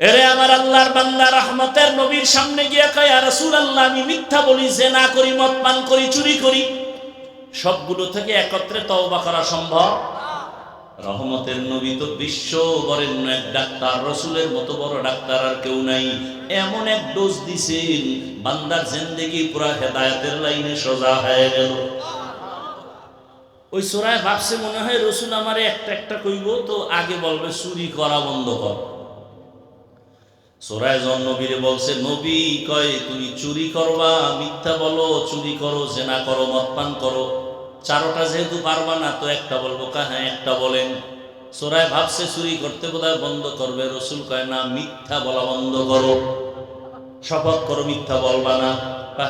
এরে আমার আল্লাহর বান্দা, রহমতের নবীর সামনে গিয়ে কয় রাসূল আল্লাহ আমি মিথ্যা বলি যে না করি মদ পান করি, চুরি করি। সবগুলো থেকে একত্রে তওবা করা সম্ভব? রহমতের নবী তো বিশ্ব বরেণ্য এক ডাক্তার, রসুলের মতো বড় ডাক্তার আর কেউ নাই। এমন এক ডোজ দিছেন, বান্দার জিন্দেগি পুরা হেদায়েতের লাইনে সোজা হয়ে গেল। ওই সোরায় ভাবছে মনে হয় রসুল আমারে একটা একটা কইব, তো আগে বলবে, চুরি করা বন্ধ কর। সোরায় নবীরে বলছে, নবী কয়, তুমি চুরি করবা, মিথ্যা বলো, চুরি করো, জেনা করো মদ পান করো। চারোটা যেহেতু পারবা না, তো একটা বলব কা হ্যাঁ একটা বলেন। সোরায় ভাবছে, চুরি করতে বোধহয় বন্ধ করবে। রসুল কয়, না, মিথ্যা বলা বন্ধ করো। শপথ করো, মিথ্যা বলবা না।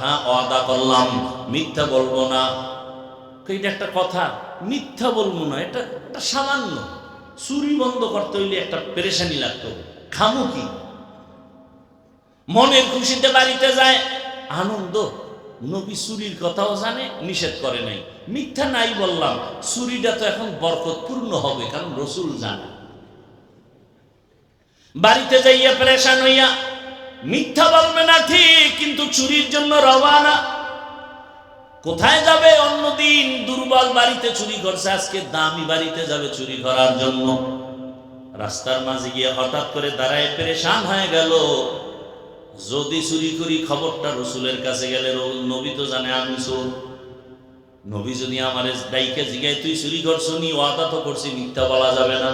হ্যাঁ অদা করলাম, মিথ্যা বলব না। এটা একটা কথা, মিথ্যা বলব না, এটা এটা সামান্য। চুরি বন্ধ করতে হইলে একটা পেরেশানি লাগতো খামু কি? মনের খুশিতে বাড়িতে যায়। আনন্দ, নবী চুরির কথাও জানে, নিষেধ করে নাই। মিথ্যা নাই বললাম, চুরিটা তো এখন বরকতপূর্ণ হবে, কারণ রসুল জানে। বাড়িতে যাইয়া প্রেশান হইয়া, মিথ্যা বলবে না ঠিক, কিন্তু চুরির জন্য রবানা কোথায় যাবে অন্যদিন দুর্বল বাড়িতে চুরি করছে, আজকে দামি বাড়িতে যাবে চুরি করার জন্য। রাস্তার মাঝে গিয়ে হঠাৎ করে দাঁড়ায় পেরেশান হয়ে গেল। যদি চুরি করি খবরটা রসুলের কাছে গেলে নবী তো জানে আমি চোর। নবী যদি আমার ডাইকে জিগায়, তুই চুরি করছ নি, ওয়াদা তো করছি, মিথ্যা বলা যাবে না।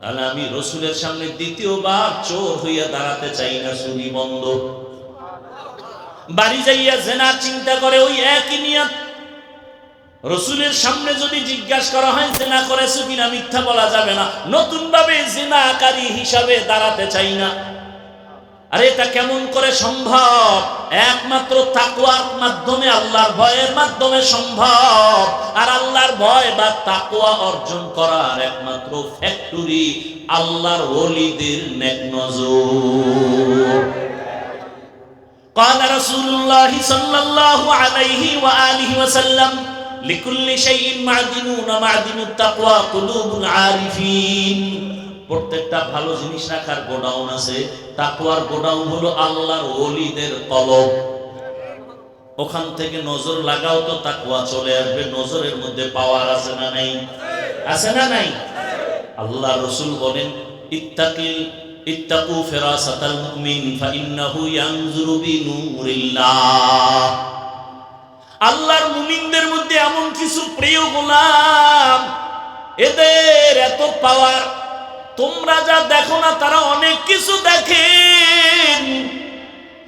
তাহলে আমি রসুলের সামনে দ্বিতীয়বার চোর হইয়া দাঁড়াতে চাই না, চুরি বন্ধ। বাড়ি যাইয়া জেনার চিন্তা করে ওই একই রসুলের সামনে যদি জিজ্ঞাসা করা হয়, জেনা করেছ কিনা, মিথ্যা বলা যাবে না। নতুন ভাবে জেনাকারী হিসাবে দাঁড়াতে চাই না। আরে এটা কেমন করে সম্ভব একমাত্র তাকুয়ার মাধ্যমে আল্লাহর ভয়ের মাধ্যমে সম্ভব আর আল্লাহর ভয় বা তাকুয়া অর্জন করার একমাত্র ফ্যাক্টরি আল্লাহর ওলিদের নেক নজর قال رسول الله صلى الله عليه وآله وسلم لكل شيء معدنون معدن التقوى قلوب العارفين প্রত্যেকটা ভালো জিনিস রাখার গোডাউন আছে। তাকুয়ার গোডাউন হলো আল্লাহর ওলিদের কলব ওখান থেকে নজর লাগাও তো তাকুয়া চলে আসবে, নজরের মধ্যে পাওয়ার আছে না নাই? আছে না নাই? আল্লাহ রসুল বলেন, ইত্তাকিল, ইত্তাকু ফিরাসাতাল মুমিন, ফাইন্নাহু ইয়ানজুরু বিনুরিল্লাহ। আল্লাহর মুমিনদের মধ্যে এমন কিছু প্রিয় গোলাম, এদের এত পাওয়ার তোমরা যা দেখো না, তারা অনেক কিছু দেখেন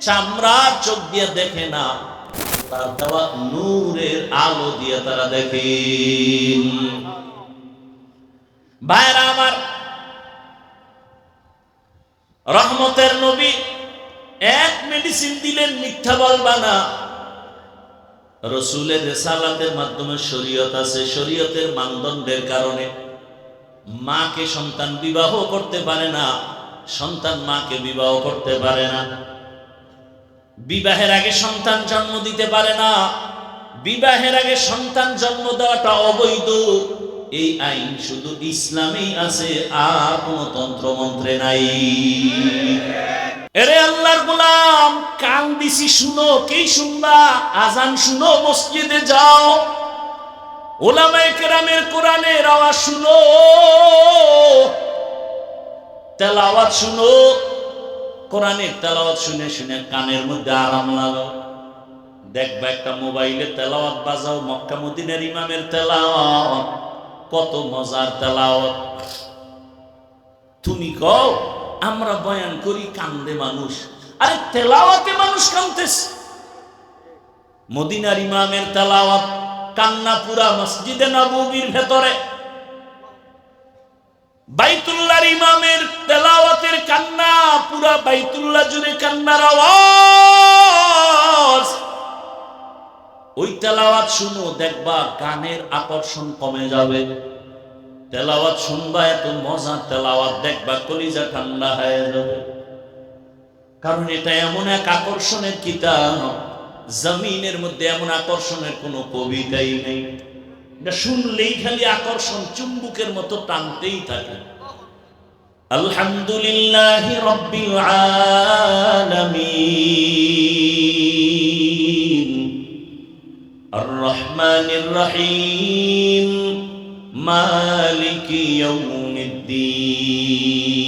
চামড়ার চোখ দিয়ে দেখে না, তার দেওয়া নূরের আলো দিয়ে তারা দেখেন ভাইরা আমার, রহমতের নবী এক মেডিসিন দিলেন মিথ্যা বলবা না। রসুলের রেসালাতের মাধ্যমে শরীয়ত আছে, শরীয়তের মানদণ্ডের কারণে। মাকে সন্তান বিবাহ করতে পারে না, সন্তান মাকে বিবাহ করতে পারে না। বিবাহের আগে সন্তান জন্ম দিতে পারে না, বিবাহের আগে সন্তান জন্ম দেওয়াটা অবৈধ। এই আইন শুধু ইসলামেই আছে, আর কোন তন্ত্রমন্ত্রে নাই। এরে আল্লাহর গোলাম কান দিছি শুনো, কে শুনবা? আজান শুনো, মসজিদে যাও। ওলামায়ে কেরামের কোরআনের আওয়াজ শুনো। তেলাওয়াত শুনো। কোরআনের তেলাওয়াত শুনে শুনে কানের মধ্যে আরাম লাগাও দেখবা একটা মোবাইলে তেলাওয়াত বাজাও, মক্কা মদিনার ইমামের তেলাওয়াত। কত মজার তেলাওয়াত। তুমি কও, আমরা বয়ান করি, কান্দে মানুষ। আরে তেলাওয়াতে মানুষ কান্দতেছে মদিনার ইমামের তেলাওয়াত কান্না পুরা মসজিদে নববীর ভেতরে। বাইতুল্লাহর ইমামের তেলাওয়াতের কান্না, পুরা বাইতুল্লাহ জুড়ে কান্নার আওয়াজ। ওই তেলাওয়াত শুনো, দেখবা গানের আকর্ষণ কমে যাবে। তেলাওয়াত শুনবা, এত মজা তেলাওয়াত, দেখবা কলিজা ঠান্ডা হয়ে যাবে। কারণ এটা এমন এক আকর্ষণের কিতাব। জমিনের মধ্যে এমন আকর্ষণের কোনো কবিতাই নেই। শুনলেই খালি আকর্ষণ চুম্বুকের মতো টানতেই থাকে। আলহামদুলিল্লাহ রহমান আর রহিম। মালিকি ইয়াউমিদ্দিন।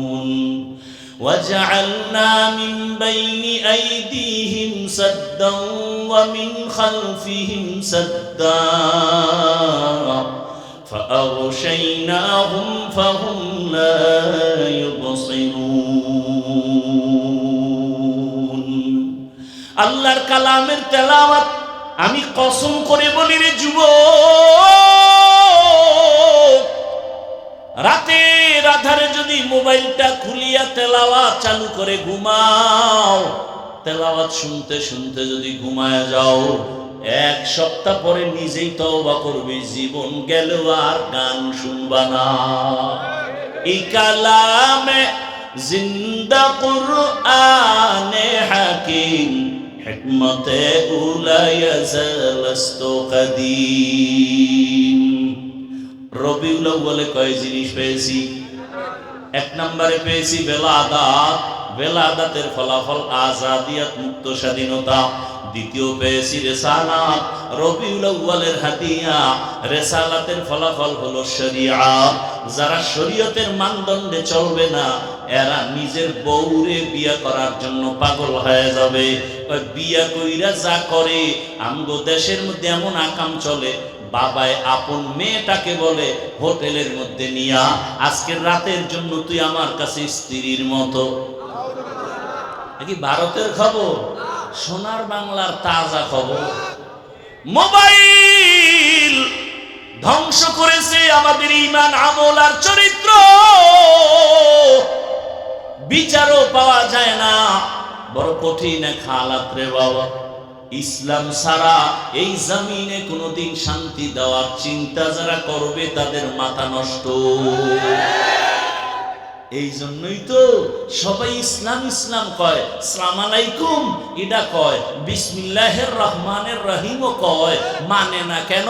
وجعلنا من بين أيديهم سدا ومن خلفهم سدا فأغشيناهم فهم لا يبصرون আল্লাহর কালামের তেলাওয়াত আমি কসম করে বলি রে যুব রাতের আধারে যদি মোবাইলটা খুলিয়া তেলাওয়াত চালু করে, ঘুমাও। তেলাওয়াত শুনতে শুনতে যদি ঘুমায় যাও, এক সপ্তাহ পরে নিজেই তওবা করবে, জীবন গেল আর গান শুনবা না। এই কালামে জিন্দা কুরআনে হাকিম, হিকমতে উলায়া জালাস্ত কদিম। রবিউল কয় জিনিস পেয়েছি? এক নম্বরে পেয়েছি ফলাফল আজাদিয়াত মুক্ত স্বাধীনতা। দ্বিতীয় পেয়েছি রেসালাত। রবিউল হাদিয়া রেসালাতের ফলাফল হলো শরিয়াত যারা শরীয়তের মানদণ্ডে চলবে না, এরা নিজের বউরে বিয়া করার জন্য পাগল হয়ে যাবে। বিয়া কইরা যা করে, আমগো দেশের মধ্যে এমন আকাম চলে বাবায় আপন মেয়েটাকে বলে হোটেলের মধ্যে নিয়া, আজকের রাতের জন্য তুই আমার কাছে স্ত্রীর মতো। এ কি ভারতের খবর? সোনার বাংলার তাজা খবর। মোবাইল ধ্বংস করেছে আমাদের ইমান আমল আর চরিত্র। বিচারও পাওয়া যায় না। বড় কঠিন হালাত রে বাবা। ইসলাম ছাড়া এই জমিনে কোনোদিন শান্তি দেওয়ার চিন্তা যারা করবে তাদের মাথা নষ্ট। এই জন্যই তো সবাই ইসলাম ইসলাম কয়। সালাম আলাইকুম এটা কয়। বিসমিল্লাহের রহমানের রহিমও কয়। মানে না কেন?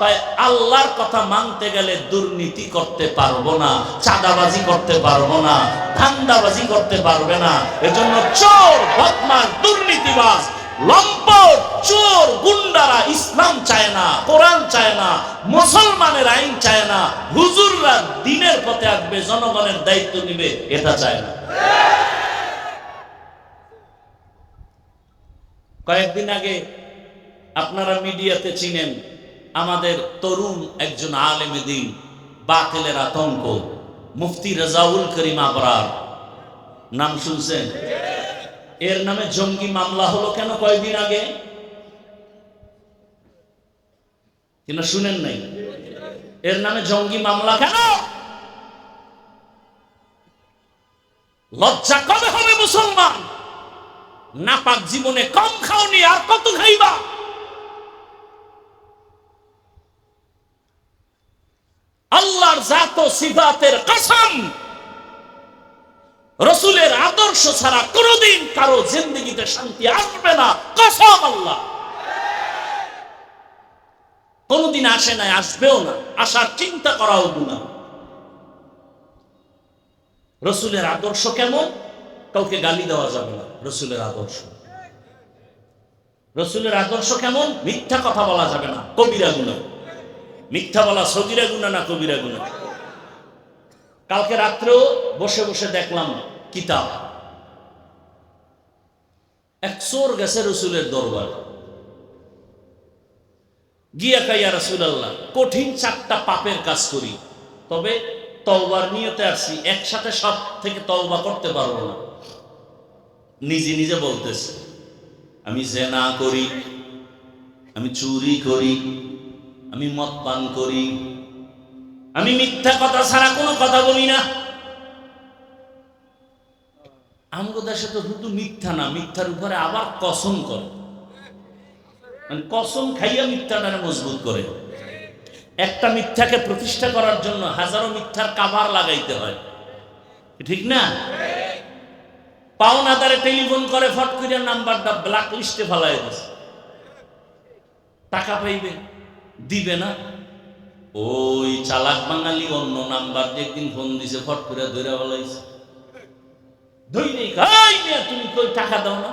কয় আল্লাহর কথা মানতে গেলে দুর্নীতি করতে পারব না, চাঁদাবাজি করতে পারব না, ধান্দাবাজি করতে পারবে না। এজন্য চোর বদমাস দুর্নীতিবাজ লম্পট চোর, গুন্ডারা ইসলাম চায় না, কোরআন চায় না, মুসলমানের আইন চায় না, হুজুররা দিনের পথে আসবে, জনগণের দায়িত্ব নিবে, এটা চায় না। কয়েকদিন আগে আপনারা মিডিয়াতে চিনেন, আমাদের তরুণ একজন আলেমে দিন, বাতিলের আতঙ্ক, মুফতি রাজাউল করিম আবরার। নাম শুনছেন? এর নামে জঙ্গি মামলা হলো কেন কয়েকদিন আগে? কিনা শুনেন নাই? এর নামে জঙ্গি মামলা কেন? লজ্জা কবে হবে মুসলমান? নাপাক জীবনে কম খাওনি, আর কত খাইবা? আল্লাহর জাত সিফাতের কসম রসুলের আদর্শ ছাড়া কোনোদিন কারও জিন্দগিতে শান্তি আসবে না। কসম আল্লাহ। কোনোদিন আসে নাই, আসবেও না। আসার চিন্তা করাও গুণা রসুলের আদর্শ কেমন? কাউকে গালি দেওয়া যাবে না, রসুলের আদর্শ। রসুলের আদর্শ কেমন? মিথ্যা কথা বলা যাবে না, কবিরা গুণা। মিথ্যা বলা সগিরা গুণা না কবিরা গুণা? কালকে রাত্রেও বসে বসে দেখলাম কিতাব। এক চোর গেছে রসুলের দরবার। গিয়া কাইয়া রসুল আল্লাহ কঠিন চারটা পাপের কাজ করি। তবে তওবার নিয়তে আসছি একসাথে সব থেকে তওবা করতে পারব না। নিজে নিজে বলতেছে, আমি জেনা করি, আমি চুরি করি, আমি মদ পান করি। আমি মিথ্যা কথা ছাড়া কোনো কথা বলি না। আমগো দেশে তো শুধু মিথ্যা না, মিথ্যার উপরে আবার কসম করে। মানে কসম খাইয়া মিথ্যাটারে মজবুত করে। একটা মিথ্যাকে প্রতিষ্ঠা করার জন্য হাজারো মিথ্যার কাভার লাগাইতে হয়। ঠিক না? পাওনাদারে টেলিফোন করে, ফট করে নাম্বারটা ব্ল্যাক লিস্টে ফেলাই টাকা পাইবে? দিবে না। ওই চালাক বাঙালি অন্য নাম্বার দিয়ে একদিন ফোন দিছে, ফট করে ধরে বলাইছে। তুমি কই টাকা দাও না?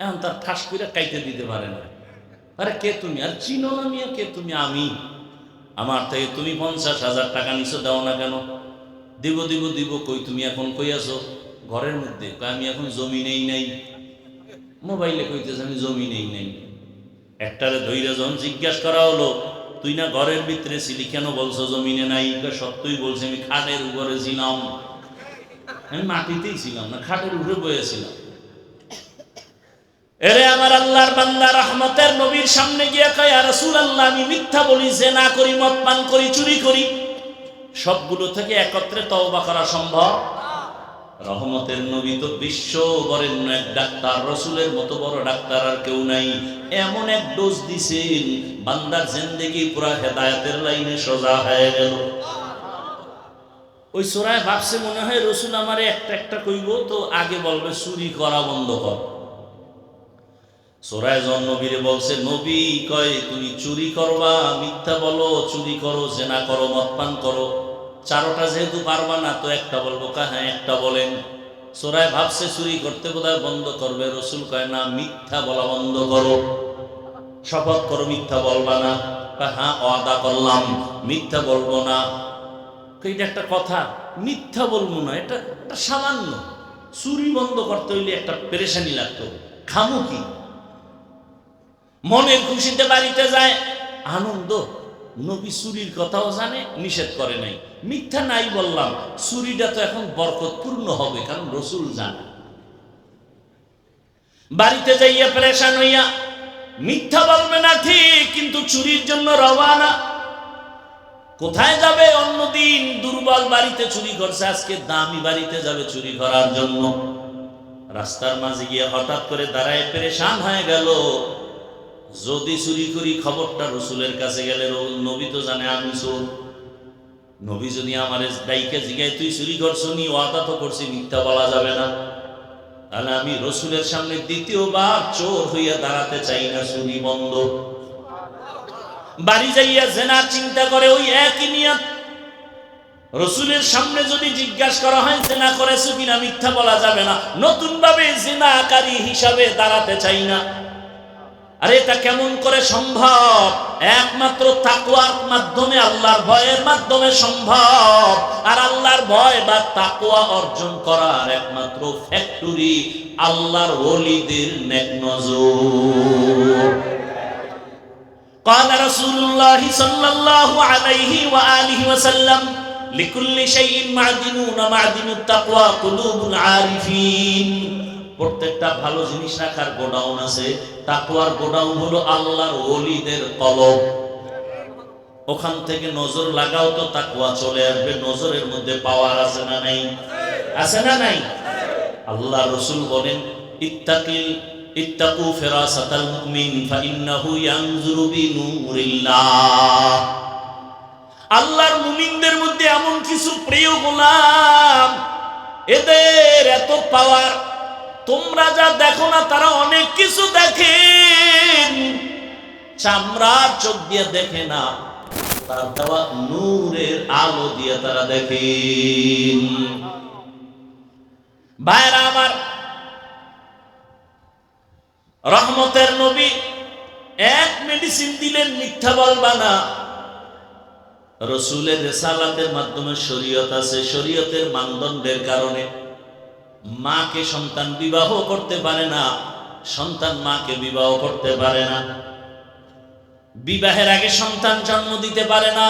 এখন তার ঠাস করে কাইতে দিতে পারে না। আরে, কে তুমি? আর, চিনো না মিয়া, কে তুমি? আমি। আমার থেকে তুমি পঞ্চাশ হাজার টাকা নিছো, দাও না কেন? দিব দিব দিব, কই তুমি এখন কই আছো? ঘরের মধ্যে। আমি এখন জমি নেই। নাই মোবাইলে কইতেছে, আমি জমি নেই। নাই একটারে ধৈর্য যখন জিজ্ঞাসা করা হলো তুই না ঘরের ভিতরে ছিলি কেন বলছো জমিনে নাই? সত্যই বলছে, আমি খাটের উপরে ছিলাম। আমি মাটিতেই ছিলাম না, খাটের উপরে বয়েছিলাম এরে আমার আল্লাহর বান্দা, রহমতের নবীর সামনে গিয়ে কয় আর রাসূল আল্লাহ আমি মিথ্যা বলি, জেনা করি, মদ পান করি, চুরি করি। সবগুলো থেকে একত্রে তওবা করা সম্ভব। রহমতের নবী তো বিশ্ব বরেণ্য এক ডাক্তার, রসুলের মতো বড় ডাক্তার আর কেউ নাই। এমন এক ডোজ দিছেন, বান্দার জিন্দেগি পুরা হেদায়েতের লাইনে সোজা হয়ে গেল। ওই সোরায় ভাবছে মনে হয় রসুল আমারে একটা একটা কইব, তো আগে বলবে চুরি করা বন্ধ কর। সোরায় জন নবীরে বলছে, নবী, কয়, তুমি চুরি করবা, মিথ্যা বলো, চুরি করো, জেনা করো মদ পান করো। চারোটা যেহেতু পারবা না, তো একটা বলব, কা হ্যাঁ একটা বলেন। সোরায় ভাবছে চুরি করতে বোধহয় বন্ধ করবে? রসুল কয়, না, মিথ্যা বলা বন্ধ করো। শপথ করো, মিথ্যা বলবা না। হ্যাঁ অদা করলাম, মিথ্যা বলব না। এটা একটা কথা, মিথ্যা বলব না, এটা এটা সামান্য। চুরি বন্ধ করতে হইলে একটা পেরেশানি লাগতো। খামু কি? মনের খুশিতে বাড়িতে যায়, আনন্দ। নবী চুরির কথাও জানে, নিষেধ করে নাই। মিথ্যা নাই বললাম, চুরিটা তো এখন বরকতপূর্ণ হবে, কারণ রসুল জানে। বাড়িতে যাইয়া প্রেশান হইয়া, মিথ্যা বলবে না ঠিক, কিন্তু চুরির জন্য রওয়ানা। কোথায় যাবে? অন্যদিন দুর্বল বাড়িতে চুরি করছে, আজকে দামি বাড়িতে যাবে চুরি করার জন্য। রাস্তার মাঝে গিয়ে হঠাৎ করে দাঁড়ায় পেরেশান হয়ে গেল। যদি চুরি করি খবরটা রসুলের কাছে গেলে নবী তো জানে আমি চোর। নবী যদি আমার দায়িকে জিগায়, তুই চুরি করছ নি? ওয়াদা তো করছি, মিথ্যা বলা যাবে না। তাহলে আমি রসুলের সামনে দ্বিতীয়বার চোর হইয়া দাঁড়াতে চাই না, চুরি বন্ধ। বাড়ি যাইয়া জেনার চিন্তা করে ওই একই নিয়ত। রসুলের সামনে যদি জিজ্ঞাসা করা হয়, জেনা করেছ কিনা? মিথ্যা বলা যাবে না। নতুন ভাবে জেনাকারী হিসাবে দাঁড়াতে চাই না। আরে এটা কেমন করে সম্ভব একমাত্র তাকুয়ার মাধ্যমে আল্লাহর ভয়ের মাধ্যমে সম্ভব আর আল্লাহর ভয় বা তাকুয়া অর্জন করার একমাত্র ফ্যাক্টরি আল্লাহর ওলিদের নেক নজর قال رسول الله صلى الله عليه وآله وسلم لكل شيء معدن ومعدن التقوى قلوب العارفين প্রত্যেকটা ভালো জিনিস রাখার গোডাউন আছে। তাকওয়ার গোডাউন হলো আল্লাহর ওলিদের কলম। ওখান থেকে নজর লাগাও তো তাকুয়া চলে আসবে, নজরের মধ্যে পাওয়ার আছে না নাই? আছে না নাই? আল্লাহ রসুল বলেন, ইত্তাকিল, ইত্তাকু ফিরাসাতাল মুমিন, ফাইন্নাহু ইয়ানজুরু বিনুরিল্লাহ। আল্লাহর মুমিনদের মধ্যে এমন কিছু প্রিয় গোলাম, এদের এত পাওয়ার তোমরা যা দেখো না, তারা অনেক কিছু দেখে। চামড়া চোখ দিয়ে দেখে না, তার দেওয়া নূরের আলো দিয়ে তারা দেখেন ভাইরা আমার, রহমতের নবী এক মেডিসিন দিলেন মিথ্যা বলবা না। রসুলের রেসালাতের মাধ্যমে শরীয়ত আছে, শরীয়তের মানদণ্ডের কারণে। মাকে সন্তান বিবাহ করতে পারে না, সন্তান মাকে বিবাহ করতে পারে না। বিবাহের আগে সন্তান জন্ম দিতে পারে না,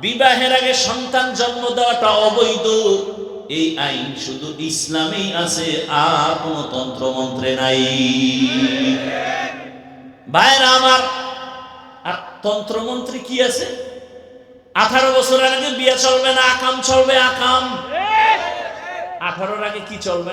বিবাহের আগে সন্তান জন্ম দেওয়াটা অবৈধ। এই আইন শুধু ইসলামেই আছে, আর কোন তন্ত্রমন্ত্রে নাই। ভাইরা আমার, আর তন্ত্রমন্ত্রে কি আছে? আঠারো বছর আগে বিয়ে চলবে না, আকাম চলবে, আকাম। আঠারোর আগে কি চলবে?